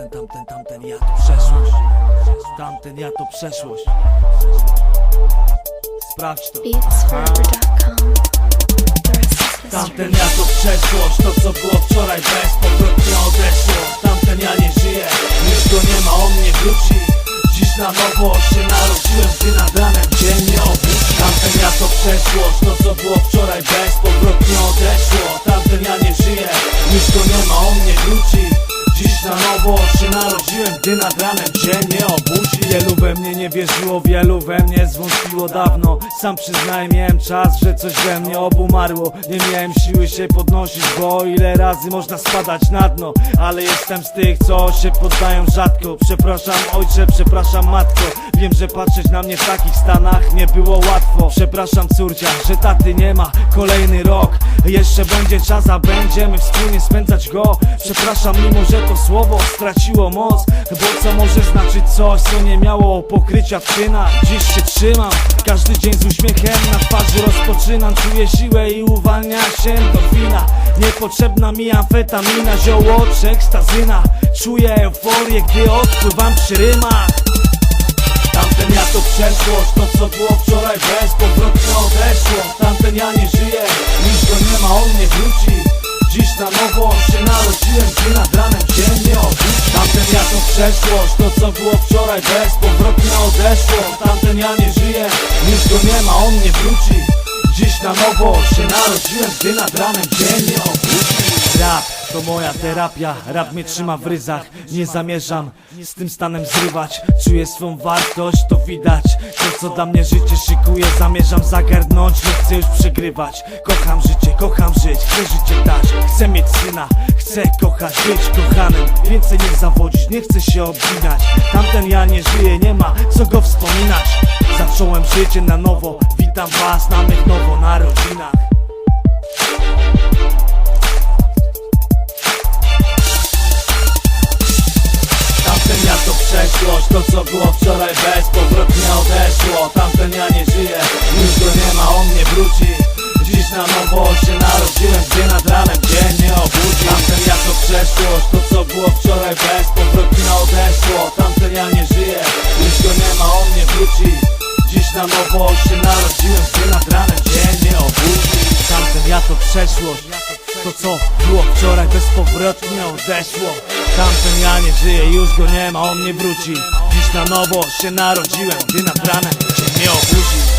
Tamten, tamten, tamten, ja to przeszłość. Tamten, ja to przeszłość. Sprawdź to. History. Tamten ja to przeszłość, to co było wczoraj bezpowrotnie odeszło. Tamten ja nie żyję, już go nie ma, on nie wróci. Dziś na nowo się narodziłem, gdy nad ranem dzień mnie obudzi Tamten ja to przeszłość, to co było wczoraj na nowo się narodziłem, gdy nad ranem dzień mnie obudzi Wielu we mnie nie wierzyło, wielu we mnie zwątpiło dawno. Sam przyznaję, miałem czas, że coś we mnie obumarło. Nie miałem siły się podnosić, bo ile razy można spadać na dno. Ale jestem z tych, co się poddają rzadko. Przepraszam ojcze, przepraszam matko. Wiem, że patrzeć na mnie w takich stanach nie było łatwo. Przepraszam córcia, że taty nie ma. Kolejny rok Jeszcze będzie czas, a będziemy wspólnie spędzać go. Przepraszam, mimo że to słowo straciło moc Bo co może znaczyć coś, co nie miało pokrycia w Dziś się trzymam, każdy dzień z uśmiechem na twarzy rozpoczynam. Czuję siłę i uwalnia się endorfina. Niepotrzebna mi amfetamina, zioło czy ekstazyna Czuję euforię, gdy odpływam przy rymach. Tamten ja to przeszłość, to co było wczoraj bezpowrotnie odeszło. Tamten ja nie żyję, już go nie ma, on nie wróci. Dziś na nowo się narodziłem, gdy nad ranem obudzi Tamten ja to przeszłość, to co było wczoraj bezpowrotnie odeszło. Tamten ja nie żyję, już go nie ma, on nie wróci. Dziś na nowo się narodziłem, gdy nad ranem dzień mnie obudzi Rap to moja terapia, rap mnie trzyma w ryzach Nie zamierzam z tym stanem zrywać. Czuję swą wartość, to widać To co dla mnie życie szykuje. Zamierzam zagarnąć, nie chcę już przegrywać Kocham życie, kocham żyć, chcę życie dać. Chcę mieć syna, chcę kochać, być kochanym. Więcej nie zawodzić, nie chcę się obwiniać Tamten ja nie żyje, nie ma co go wspominać. Zacząłem życie na nowo, witam was na mych nowonarodzinach Tamten ja to przeszłość, to co było wczoraj bezpowrotnie odeszło. Tamten ja nie żyję, już go nie ma, on nie wróci Nowo się narodziłem, gdzie nad ranem dzień mnie obudzi Tamten ja to przeszłość, to co było wczoraj bezpowrotnie odeszło. Tamten ja nie żyję, już go nie ma, on nie wróci. Dziś na nowo się narodziłem, gdzie nad ranem dzień mnie obudzi Tamten ja to przeszłość, to co było wczoraj bezpowrotnie odeszło. Tamten ja nie żyję, już go nie ma, on nie wróci. Dziś na nowo się narodziłem, gdy nad ranem dzień mnie obudzi